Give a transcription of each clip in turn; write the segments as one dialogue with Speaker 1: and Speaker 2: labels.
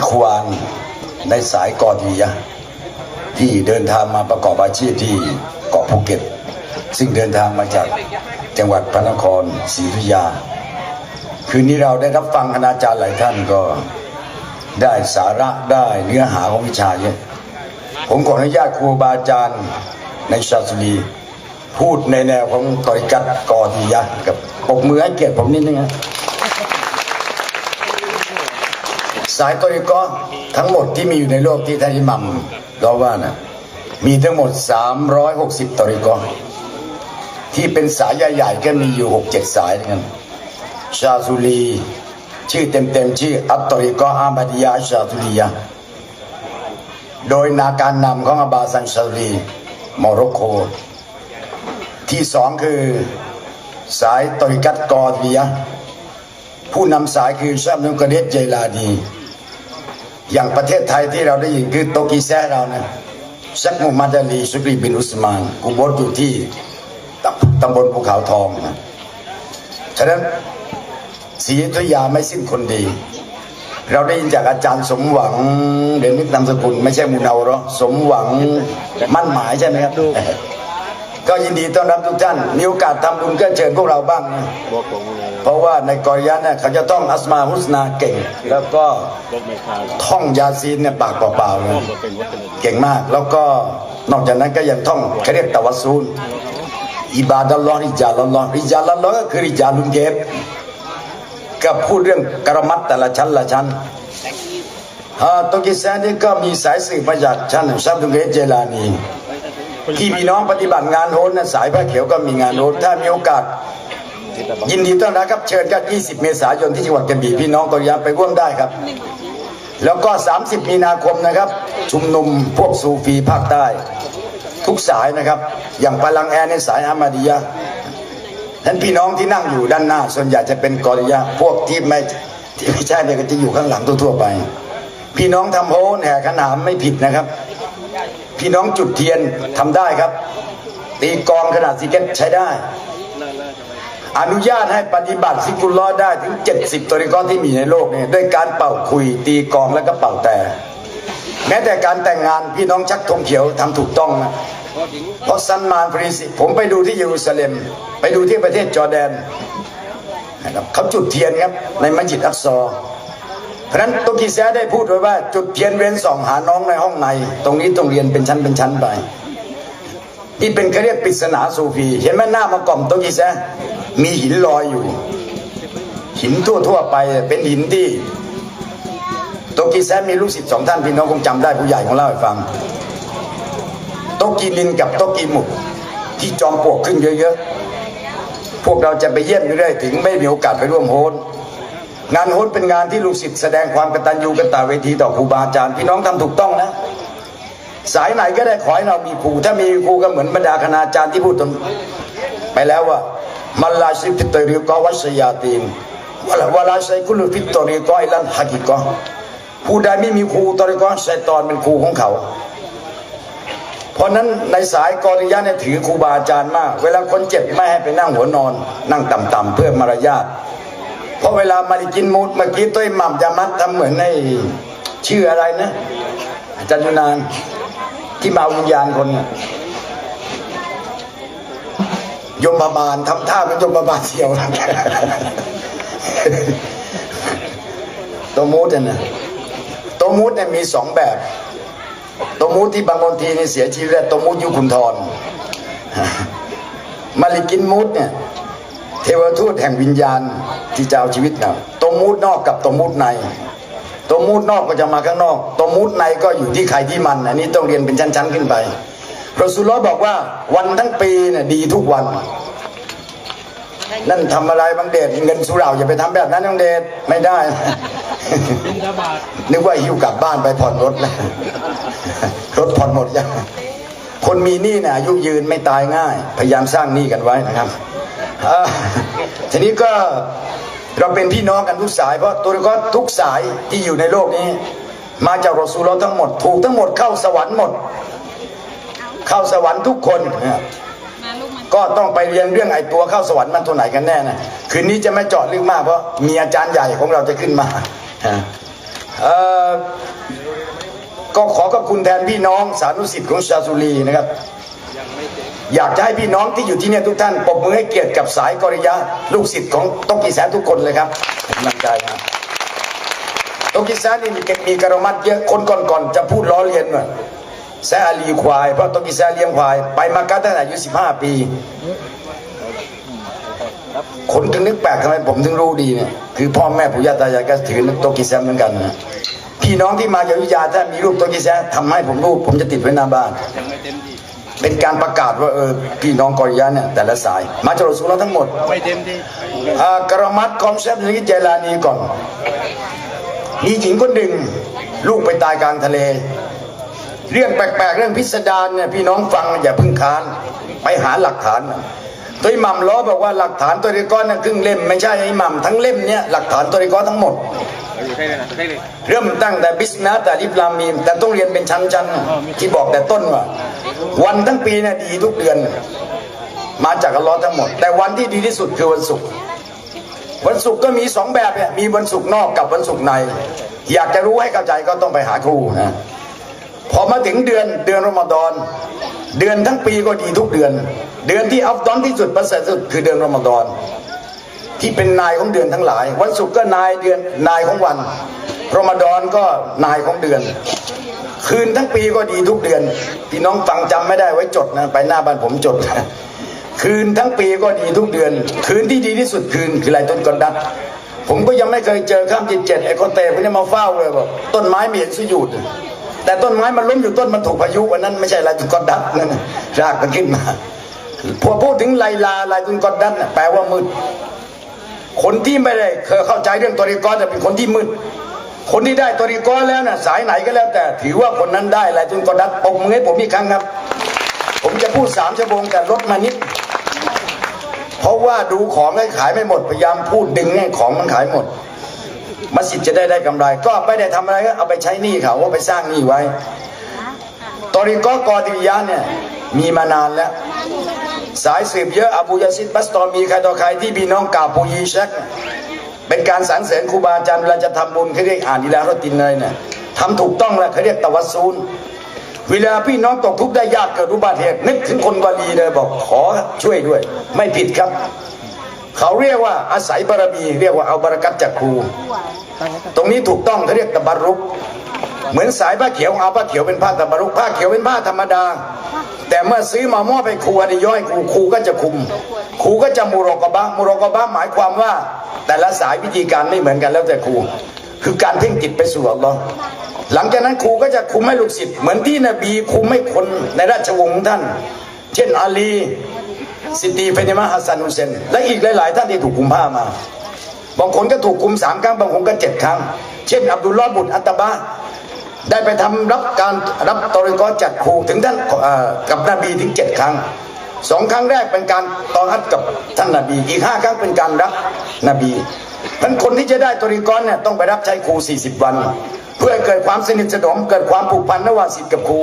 Speaker 1: อิควานในสายกอดียะที่เดินทางมาประกอบอาชีพที่เกาะภูเก็ต ซึ่งเดินทางมาจากจังหวัดพระนครศรีอยุธยา คืนนี้เราได้รับฟังคณาจารย์หลายท่านก็ได้สาระได้เนื้อหาของวิชาเยอะผมขออนุญาตครูบาอาจารย์ในชาสุรีพูดในแนวของตริกัตกอดียะกับปกมือให้เกียรติผมนิดนึงนะ สายตริกอทั้งหมดที่มีอยู่ในโลกที่ท่านอิหมัมเราว่านะมีทั้งหมด 360ตริกอที่เป็นสายใหญ่ๆก็มีอยู่ 6-7 สายด้วยกันชาซุลี ชื่อเต็มๆชื่ออัตตริกออามาดิยาชาซุลียะโดยนาการนำของอาบาซันชาซุลีโมร็อกโกที่สองคือสายตริกัตกอดียะผู้นำสายคือชาบนุกเดชเจลาดี อย่างประเทศไทยที่เราได้ยินคือโตกีแซเรานะชักมุมมัดาลีสุกรีบินอุสมานกูโบสอยู่ที่ตำตำบลภูเขาทองนะฉะนั้นศรีอยุยาไม่สิ้นคนดี เราได้ยินจากอาจารย์สมหวัง เดนนิกนามสกุล ไม่ใช่มูนาเหรอสมหวังมั่นหมายใช่ไหมครับ ก็ยินดีต้อนรับทุกท่าน มีโอกาสทำบุญก็เชิญพวกเราบ้างนะ
Speaker 2: บอกผมเลย
Speaker 1: เพราะว่าในกอริยะเนี่ยเขาจะต้องอัสมาฮุสนาเก่ง แล้วก็
Speaker 2: บอกไม่ขาด
Speaker 1: ท่องยาซีนเนี่ยปากเปล่าๆเลย
Speaker 2: บอกเป็นวัฒนธรรม
Speaker 1: เก่งมาก แล้วก็นอกจากนั้นก็ยังท่องเขาเรียกตะวัสซูลอิบาดัลลอฮ์ริจาลัลลอฮ์ริจาลัลลอฮ์ก็คือริจาลุนเก็บก็พูดเรื่องกรมัตแต่ละชั้นละชั้นอ่าตวกิแซนนี่ก็มีสายสืบมาจากชั้นซับดุเกตเจลานี ที่พี่น้องปฏิบัติงานโฮนนะสายพระเขียวก็มีงานโฮนถ้ามีโอกาสยินดีต้อนรับครับเชิญครับ20 เมษายนที่จังหวัดกระบี่พี่น้องกริยาไปร่วมได้ครับ แล้วก็ 30 มีนาคมนะครับ ชุมนุมพวกซูฟีภาคใต้ ทุกสายนะครับ อย่างพลังแอร์ในสายอามาดียะห์นั้นพี่น้องที่นั่งอยู่ด้านหน้า ส่วนใหญ่จะเป็นกริยาพวกที่ไม่ที่ไม่ใช่เนี่ยก็จะอยู่ข้างหลังทั่วๆไป พี่น้องทำโฮนแห่ขนามไม่ผิดนะครับ พี่น้องจุดเทียนทำได้ครับ ตีกองขนาดซีเกตใช้ได้ อนุญาตให้ปฏิบัติซิกุลลอฮ์ได้ถึง 70 ตัวริกอนที่มีในโลกเนี่ยด้วยการเป่าคุย ตีกองแล้วก็เป่าแต่ แม้แต่การแต่งงานพี่น้องชักธงเขียวทำถูกต้องนะเพราะซันมานฟรีสิผมไปดูที่เยรูซาเล็ม ไปดูที่ประเทศจอร์แดนนะครับเขาจุดเทียนครับในมัสยิดอักซอ เพราะนั้นตุกีแซได้พูดไว้ว่า จุดเทียนเว้นสองหาน้องในห้องใน ตรงนี้ต้องเรียนเป็นชั้นเป็นชั้นไปที่เป็นเขาเรียกปริศนาสูฟีเห็นไหมหน้ามากล่อมโตกีแซมีหินลอยอยู่ หินทั่วๆไปเป็นหินที่โตกีแซมีลูกศิษย์สองท่านพี่น้องคงจำได้ผู้ใหญ่ของเล่าให้ฟังโตกีนินกับโตกีหมุกที่จอมปลวกขึ้นเยอะๆพวกเราจะไปเยี่ยมอยู่เรื่อยถึงไม่มีโอกาสไปร่วมโฮน งานโฮนเป็นงานที่ลูกศิษย์แสดงความกตัญญูกตเวทีต่อครูบาอาจารย์พี่น้องทำถูกต้องนะ สายไหนก็ได้ขอให้เรามีครู ถ้ามีครูก็เหมือนบรรดาคณาจารย์ที่พูดตรงไปแล้วว่ามันลาชิฟิตริกอวัชยาตีนวลาวลาชัยกุลฟิตริกออิลันฮักิกอผู้ใดไม่มีครูตริกอชัยตอนเป็นครูของเขา เพราะฉะนั้นในสายกอริยะเนี่ยถือครูบาอาจารย์มาก เวลาคนเจ็บไม่ให้ไปนั่งหัวนอน นั่งต่ำๆเพื่อมารยาท เพราะเวลามาริกินมูดเมื่อกี้ต้วยหม่ำจะมัดทำเหมือนในชื่ออะไรนะอาจารย์ยุนานที่มาอาวิญญาณคนน่ะยมบาลทำท่าเป็นยมบาลเที่ยวตัวมูดเนี่ยนะตัวมูดเนี่ยมีสองแบบตัวมูดที่บางคนทีนี่เสียชีวิตแล้วตัวมูดยุคุนทรมาลิกินมูดเนี่ย เทวทูตแห่งวิญญาณที่จะเอาชีวิตเราตัวมูดนอกกับตัวมูดในตัวมูดนอกก็จะมาข้างนอกตัวมูดในก็อยู่ที่ใครที่มัน อันนี้ต้องเรียนเป็นชั้นๆขึ้นไปรอสุลลอบอกว่าวันทั้งปีเนี่ยดีทุกวัน นั่นทำอะไรบางเดชเงินสุเหร่าอย่าไปทำแบบนั้นบางเดชไม่ได้ นึกว่าหิ้วกลับบ้านไปผ่อนรถแล้วรถผ่อนหมดยังคนมีหนี้เนี่ยอายุยืนไม่ตายง่าย พยายามสร้างหนี้กันไว้นะครับ ทีนี้ก็เราเป็นพี่น้องกันทุกสายเพราะตัวก็ทุกสายที่อยู่ในโลกนี้ มาจากรอซูลเราทั้งหมด ถูกทั้งหมดเข้าสวรรค์หมด เข้าสวรรค์ทุกคนก็ต้องไปเรียนเรื่องไอ้ตัวเข้าสวรรค์มันตัวไหนกันแน่นะคืนนี้จะไม่เจาะลึกมากเพราะมีอาจารย์ใหญ่ของเราจะขึ้นมาก็ขอขอบคุณแทนพี่น้องสานุสิทธิ์ของชาสุรีนะครับ อยากจะให้พี่น้องที่อยู่ที่เนี่ยทุกท่านปรบมือให้เกียรติกับสายกริยาลูกศิษย์ของต้องกีแสนทุกคนเลยครับเป็นกำลังใจครับต้องกีแสนนี่มีมีกระมัดเยอะคนก่อนๆจะพูดล้อเลียนว่าแซอาลีควายเพราะต้องกีแสนเลี้ยงควาย ไปมากัตั้งแต่อายุ15 ปี คนถึงนึกแปลกทำไมผมถึงรู้ดีเนี่ยคือพ่อแม่ปู่ย่าตายายก็ถือโตกิแซมเหมือนกันนะพี่น้องที่มาจากอยุธยาถ้ามีรูปโตกิแซมทำให้ผมรูปผมจะติดไว้หน้าบ้าน เป็นการประกาศว่าเออพี่น้องกอริยะเนี่ยแต่ละสาย มาจากรสุลทั้งหมด
Speaker 2: ไม่เต็มที่
Speaker 1: อ่ากรมัดคอมเซปต์นี้เจลานีก่อน มีหญิงคนหนึ่ง ลูกไปตายกลางทะเล เรื่องแปลกๆ เรื่องพิสดารเนี่ยพี่น้องฟังอย่าเพึ่งค้าน ไปหาหลักฐานตัวหม่ำล้อบอกว่าหลักฐานตัวริก้อนนั่นครึ่งเล่มไม่ใช่ไอ้หม่ำทั้งเล่มเนี่ยหลักฐานตัวริก้อนทั้งหมด
Speaker 2: อยู่ใช่เลยนะใช่เลย
Speaker 1: เริ่มตั้งแต่บิสมิลลาห์แต่ลิบลามีมแต่ต้องเรียนเป็นชั้นๆที่บอกแต่ต้นว่า วันทั้งปีเนี่ยดีทุกเดือน มาจากอัลลอฮ์ทั้งหมด แต่วันที่ดีที่สุดคือวันศุกร์วันศุกร์ก็มีสองแบบเนี่ยมีวันศุกร์นอกกับวันศุกร์ใน อยากจะรู้ให้เข้าใจก็ต้องไปหาครูนะพอมาถึงเดือนเดือนรอมฎอนเดือนทั้งปีก็ดีทุกเดือน เดือนที่อัฟดอนที่สุดประเสริฐสุดคือเดือนรอมฎอนที่เป็นนายของเดือนทั้งหลาย วันศุกร์ก็นายเดือนนายของวันรอมฎอนก็นายของเดือน คืนทั้งปีก็ดีทุกเดือน พี่น้องฟังจำไม่ได้ไว้จดนะไปหน้าบ้านผมจดคืนทั้งปีก็ดีทุกเดือน คืนที่ดีที่สุดคืนคืออะไรต้นกอนดัดผมก็ยังไม่เคยเจอข้ามจิตเจ็ดไอ้คนเตะพวกนี้มาเฝ้าเลยบอกต้นไม้ไม่เห็นสุยุดแต่ต้นไม้มันล้มอยู่ต้นมันถูกพายุวันนั้นไม่ใช่ลายตุนกอนดัดนั่นรากมันขึ้นมาพอพูดถึงไลลาลายตุนกอนดัดแปลว่ามืดคนที่ไม่ได้เคยเข้าใจเรื่องตอริกอจะเป็นคนที่มืด คนที่ได้ตอริกอแล้วนะสายไหนก็แล้วแต่ ถือว่าคนนั้นได้อะไรจนกดัดปมมือให้ผมอีกครั้งครับ ผมจะพูดสามชั่วโมงแต่ลดมานิด เพราะว่าดูของให้ขายไม่หมดพยายามพูดดึงให้ของมันขายหมดมัสยิดจะได้ได้กำไร ก็ไม่ได้ทำอะไรก็เอาไปใช้หนี้เขาว่าไปสร้างหนี้ไว้ตอริกอกอดิยะเนี่ยมีมานานแล้ว สายสืบเยอะอบูยาซิดบัสตอมีใครต่อใครที่พี่น้องกาวปูยีเช็ค เป็นการสรรเสริญครูบาอาจารย์เวลาจะทำบุญเขาเรียกอ่านดีลารตินเลยเนี่ยทำถูกต้องแล้วเขาเรียกตะวัสซูลเวลาพี่น้องตกทุกข์ได้ยากเกิดอุบัติเหตุนึกถึงคนวาลีเลยบอกขอช่วยด้วย ไม่ผิดครับ เขาเรียกว่าอาศัยบารมี เรียกว่าเอาบารกัตจากครู ตรงนี้ถูกต้องเขาเรียกตะบารุกเหมือนสายผ้าเขียวเอาผ้าเขียวเป็นผ้าตะบารุกผ้าเขียวเป็นผ้าธรรมดา แต่เมื่อซื้อมามอบให้ครูอดีย่อยครูครูก็จะคุม ครูก็จะมุรกบะมุรกบะหมายความว่า แต่ละสายวิธีการไม่เหมือนกันแล้วแต่ครู คือการเพ่งจิตไปสู่อัลลอฮ์หลังจากนั้นครูก็จะคุมให้ลูกศิษย์เหมือนที่นบีคุมให้คนในราชวงศ์ท่าน เช่นอาลีซิดดีเฟนิมาฮัสซันฮุเซนและอีกหลาย ๆ ท่านที่ถูกคุมผ้ามาบางคนก็ถูกคุมสามครั้งบางคนก็เจ็ดครั้ง เช่นอับดุลลอฮ์บุตรอัตตบะได้ไปทำรับการรับตอริกอจากครูถึงท่านกับนบีถึงเจ็ดครั้ง สองครั้งแรกเป็นการตอฮัดกับท่านนบี อีกห้าครั้งเป็นการรับนบีมันคนที่จะได้ตริกอนเนี่ยต้องไปรับใช้ครู 40 วัน เพื่อเกิดความสนิทสนมเกิดความผูกพันระหว่างศิษย์กับครู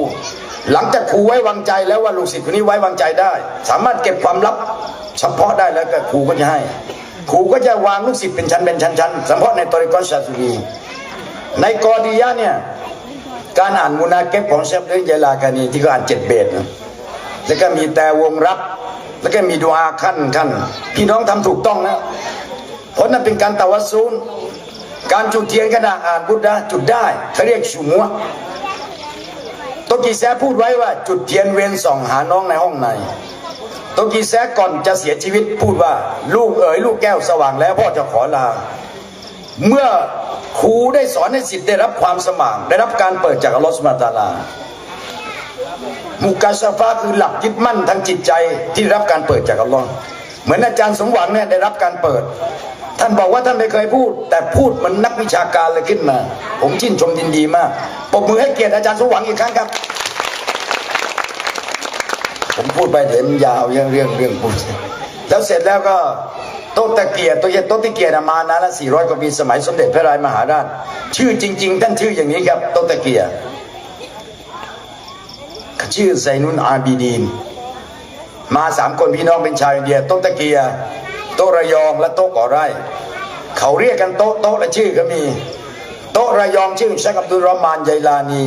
Speaker 1: หลังจากครูไว้วางใจแล้วว่าลูกศิษย์คนนี้ไว้วางใจได้ สามารถเก็บความลับเฉพาะได้แล้วก็ครูก็จะให้ ครูก็จะวางลูกศิษย์เป็นชั้นเป็นชั้นๆเฉพาะในตริกอนชาซูรีในกอดียะเนี่ยการอ่านมุนาเก็บของเชฟเดยลากานีที่เขาอ่านเจ็ดเบสนะ แล้วก็มีแต่วงรับ แล้วก็มีดูอาขั้นขั้นพี่น้องทำถูกต้องนะเพราะนั่นเป็นการตะวัสซูลการจุดเทียนขณะดาษอ่านบุตดาจุดได้เขาเรียกชุมัวโตกีแซพูดไว้ว่าจุดเทียนเวียนส่องหาน้องในห้องในตกีแซก่อนจะเสียชีวิตพูดว่า ลูกเอ๋ยลูกแก้วสว่างแล้วพ่อจะขอลา เมื่อครูได้สอนให้สิทธิ์ได้รับความสว่างได้รับการเปิดจากอัลลอฮฺสุบฮาตาลา มุกาชาฟาคือหลักยึดมั่นทางจิตใจที่รับการเปิดจากอัลลอฮ์เหมือนอาจารย์สมหวังเนี่ยได้รับการเปิด ท่านบอกว่าท่านไม่เคยพูด แต่พูดเหมือนนักวิชาการเลยขึ้นมา ผมชื่นชมยินดีมากปรบมือให้เกียรติอาจารย์สมหวังอีกครั้งครับ ผมพูดไปเดี๋ยวมันยาวเรื่องเรื่องเรื่องพูดแล้วเสร็จแล้วก็โต๊ะตะเกียรติโต๊ะโต๊ะตะเกียรมานานละ400กว่าปีสมัยสมเด็จพระรายมหาราช ชื่อจริง ๆ ท่านชื่ออย่างนี้ครับโต๊ะตะเกียรติ ชื่อไซนุนอาบีดีน มาสามคนพี่น้องเป็นชาวอินเดียโต๊ะตะเกียโต๊ะระยองและโต๊ะก่อไร่ เขาเรียกกันโต๊ะโต๊ะและชื่อก็มี โต๊ะระยองชื่อเชคอับดุลรอมานไยลานี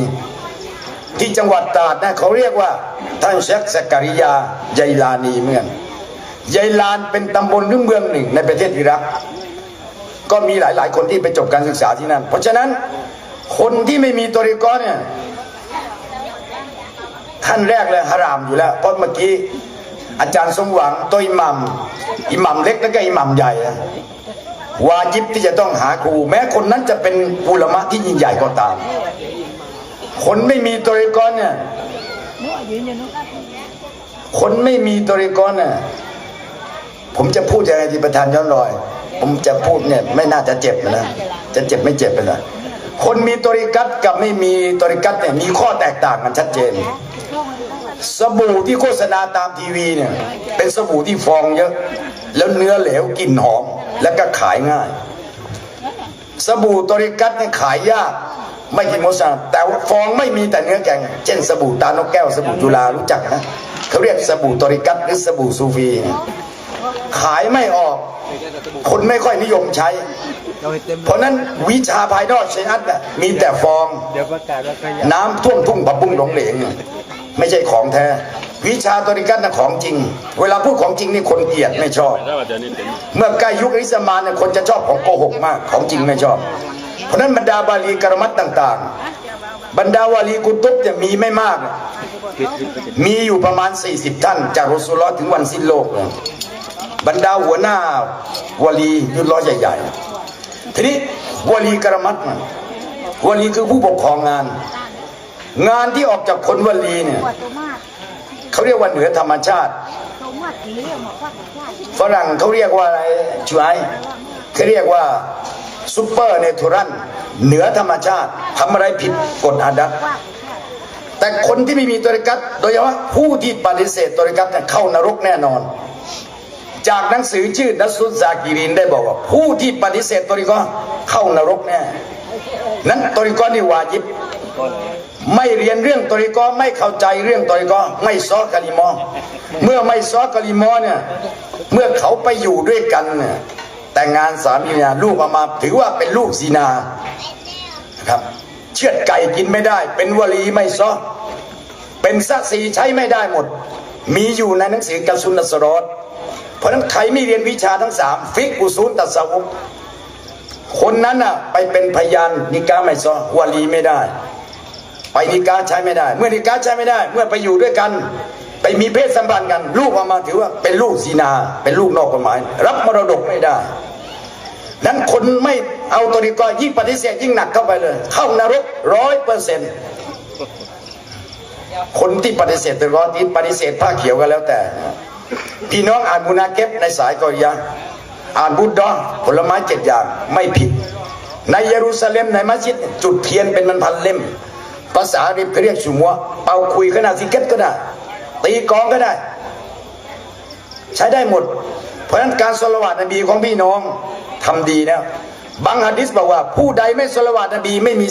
Speaker 1: ที่จังหวัดตราดนะเขาเรียกว่าท่านเชคสกริยาไยลานีเหมือนไยลานเป็นตำบลหรือเมืองหนึ่งในประเทศอิรักก็มีหลาย ๆ คนที่ไปจบการศึกษาที่นั่น เพราะฉะนั้นคนที่ไม่มีตัวริกอเนี่ย ขั้นแรกเลยฮารามอยู่แล้ว เพราะเมื่อกี้อาจารย์สมหวังตัวอิหมัมอิหมัมเล็กแล้วก็อิหมัมใหญ่วาจิบที่จะต้องหาครู แม้คนนั้นจะเป็นอุลมะที่ยิ่งใหญ่ก็ตาม คนไม่มีตัวริกอเนี่ยคนไม่มีตัวริกอเนี่ยผมจะพูดยังไงที่ประธานย้อนรอย ผมจะพูดเนี่ยไม่น่าจะเจ็บนะจะเจ็บไม่เจ็บไปนะคนมีตริกัตกับไม่มีตริกัตเนี่ยมีข้อแตกต่างกันชัดเจน สบู่ที่โฆษณาตามทีวีเนี่ยเป็นสบู่ที่ฟองเยอะ แล้วเนื้อเหลวกลิ่นหอมแล้วก็ขายง่าย สบู่ตริกัตเนี่ยขายยากไม่กินโมซาแต่ว่าฟองไม่มีแต่เนื้อแกง เช่นสบู่ตานกแก้วสบู่จุฬารู้จักนะเขาเรียกสบู่ตริกัตหรือสบู่ซูฟีขายไม่ออก คนไม่ค่อยนิยมใช้ เพราะนั้นวิชาภายนอกชัยอัตน่ะมีแต่ฟองน้ำท่วมทุ่งผับบุ้งหลงเหลง ไม่ใช่ของแท้ วิชาตริกัตนะของจริง เวลาพูดของจริงนี่คนเกลียดไม่ชอบ
Speaker 2: เมื่
Speaker 1: อใกล้ยุคอิสมานเนี่ยคนจะชอบของโกหกมาก ของจริงไม่ชอบ เพราะนั้นบรรดาบาลีกรมัตต่าง ๆ บรรดาวาลีกุตุบจะมีไม่มาก มีอยู่ประมาณ 40 ท่าน จากรสุลถึงวันสิ้นโลก บรรดาหัวหน้าวาลียุดล้อใหญ่ๆทีนี้วาลีกรมัตวาลีคือผู้ปกครองงาน งานที่ออกจากคนวลีเนี่ยเขาเรียกว่าเหนือธรรมชาติ ฝรั่งเขาเรียกว่าอะไรช่วยเขาเรียกว่าซูเปอร์เนทอรันเหนือธรรมชาติทำอะไรผิดกฎอาดัตแต่คนที่ไม่มีตริกัตโดยเฉพาะผู้ที่ปฏิเสธตริกัตเนี่ยเข้านรกแน่นอน จากหนังสือชื่อนัสซุซากิรินได้บอกว่า ผู้ที่ปฏิเสธตริกอเข้านรกแน่นั้นตริกอนี่วาจิบ ไม่เรียนเรื่องตริกอไม่เข้าใจเรื่องตริกอไม่ซอกะลิมอ เมื่อไม่ซอกะลิมอเนี่ยเมื่อเขาไปอยู่ด้วยกันเนี่ยแต่งงานสามีภรรยาลูกออกมาถือว่าเป็นลูกซีนานะครับ เชือดไก่กินไม่ได้ เป็นวลีไม่ซอเป็นสักสีใช้ไม่ได้หมด มีอยู่ในหนังสือกัสุนนัสรอดเพราะฉะนั้นใครไม่เรียนวิชาทั้งสามฟิกอุซูลตัสวุกคนนั้นน่ะไปเป็นพยานนิกาไม่ซอวลีไม่ได้ ไปนิกาใช้ไม่ได้ เมื่อนิกาใช้ไม่ได้ เมื่อไปอยู่ด้วยกัน ไปมีเพศสัมพันธ์กัน ลูกออกมาถือว่าเป็นลูกซีนา เป็นลูกนอกกฎหมาย รับมรดกไม่ได้นั้นคนไม่เอาตัวนี้ก็ยิ่งปฏิเสธยิ่งหนักเข้าไปเลย เข้านรกร้อยเปอร์เซ็นต์คนที่ปฏิเสธตัวร้อนที่ปฏิเสธผ้าเขียวก็แล้วแต่ พี่น้องอ่านมุนาเก็บในสายกอริยะห์อ่านบุตดอผลไม้เจ็ดอย่างไม่ผิด ในเยรูซาเล็มในมัสยิดจุดเทียนเป็นมันพันเล่ม ภาษาริบเขาเรียกชุมัวเป่าคุยก็ไดซิกเก็ตก็ได้ ตีกองก็ได้ ใช้ได้หมด เพราะฉะนั้นการสละวาดนบีของพี่น้องทำดีนะบางฮะดิษบอกว่าผู้ใดไม่สละวาดนบีไม่มี